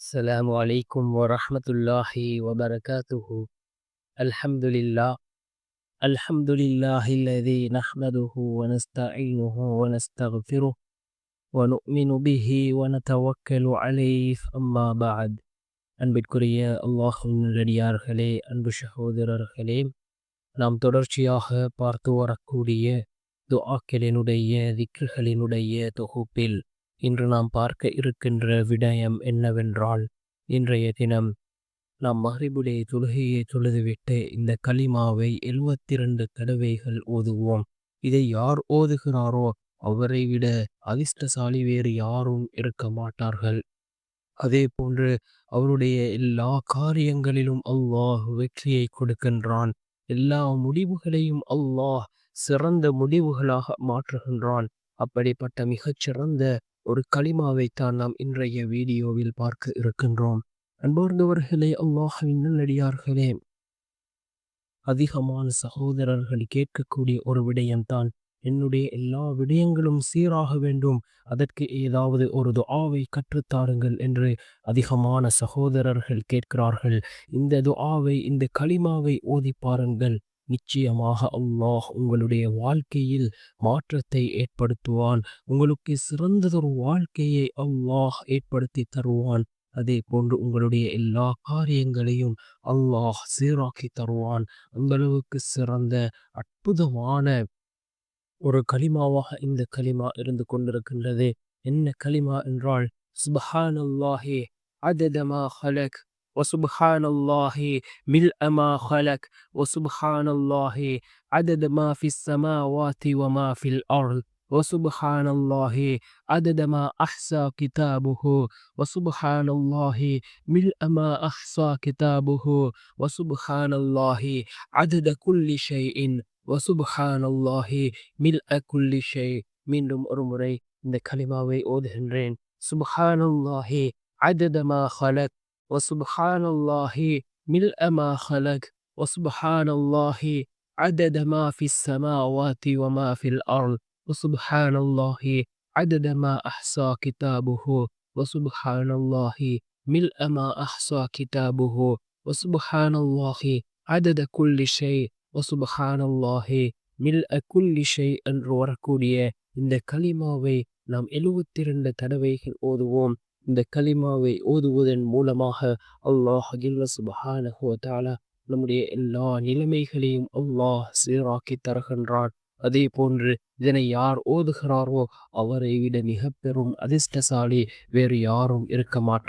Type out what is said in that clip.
السلام عليكم ورحمة الله وبركاته الحمد لله الحمد لله الذي نحمده ونستعينه ونستغفره ونؤمن به ونتوكل عليه أما بعد அன்பிற்குரிய அல்லாஹுவின் நல்லடியார்களே அன்பு சகோதரர்களே நாம் தொடர்ச்சியாக பார்த்து வரக்கூடிய துஆக்களினுடைய திக்குகளினுடைய தொகுப்பில் இன்று நாம் பார்க்க இருக்கின்ற விடயம் என்னவென்றால் இன்றைய தினம் நாம் மஹரிபுலே தொழுகையை தொழுதுவிட்டு இந்த கலிமாவை எழுபத்தி ரெண்டு தடவைகள் ஓதுவோம். இதை யார் ஓதுகிறாரோ அவரை விட அதிர்ஷ்டசாலி வேறு யாரும் இருக்க மாட்டார்கள். அதே போன்று அவருடைய எல்லா காரியங்களிலும் அல்லாஹ் வெற்றியை கொடுக்கின்றான். எல்லா முடிவுகளையும் அல்லாஹ் சிறந்த முடிவுகளாக மாற்றுகின்றான். அப்படிப்பட்ட மிகச்சிறந்த ஒரு களிமாவைத்தான் நாம் இன்றைய வீடியோவில் பார்க்க இருக்கின்றோம். அன்பார்ந்தவர்களே அல்லாஹின் நல்லடியார்களே. அதிகமான சகோதரர்கள் கேட்கக்கூடிய ஒரு விடயம்தான் என்னுடைய எல்லா விடயங்களும் சீராக வேண்டும். அதற்கு ஏதாவது ஒரு துஆவை கற்றுத்தாருங்கள் என்று அதிகமான சகோதரர்கள் கேட்கிறார்கள். இந்த துஆவை இந்த களிமாவை ஓதி பாருங்கள். நிச்சயமாக அல்லாஹ் உங்களுடைய வாழ்க்கையில் மாற்றத்தை ஏற்படுத்துவான். உங்களுக்கு சிறந்ததொரு வாழ்க்கையை அல்லாஹ் ஏற்படுத்தி தருவான். அதே போன்று உங்களுடைய எல்லா காரியங்களையும் அல்லாஹ் சீராக்கி தருவான். அந்தளவுக்கு சிறந்த அற்புதமான ஒரு களிமாவாக இந்த களிமா இருந்து கொண்டிருக்கின்றது. என்ன களிமா என்றால் சுபஹானல்லாஹி அததமா ஹலக். وسبحان الله ملء ما خلق وسبحان الله عدد ما في السماوات وما في الأرض وسبحان الله عدد ما أحصى كتابه وسبحان الله ملء ما أحصى كتابه وسبحان الله عدد كل شيء وسبحان الله ملء كل شيء மீண்டும் ஒரு முறை இந்த கலிமாவை ஓதுகின்றேன் சுபஹானல்லாஹி عدد ما خلق وسبحان الله ملء ما خلق وسبحان الله عدد ما في السماوات وما في الأرض وسبحان الله عدد ما أحصى كتابه وسبحان الله ملء ما أحصى كتابه وسبحان الله عدد كل شيء وسبحان الله மில் அக்குல்லி ஷை என்று வரக்கூடிய இந்த கலிமாவை நாம் எழுபத்தி ரெண்டு தடவைகள் ஓதுவோம் இந்த கலிமாவை ஓதுவதன் மூலமாக அல்லாஹ் சுபஹானஹு தாலா நம்முடைய எல்லா நிலைமைகளையும் அல்லாஹ் சீராக்கி தருகின்றான். அதே போன்று இதனை யார் ஓதுகிறாரோ அவரை விட மிக பெரும் அதிர்ஷ்டசாலி வேறு யாரும் இருக்க மாட்டார்.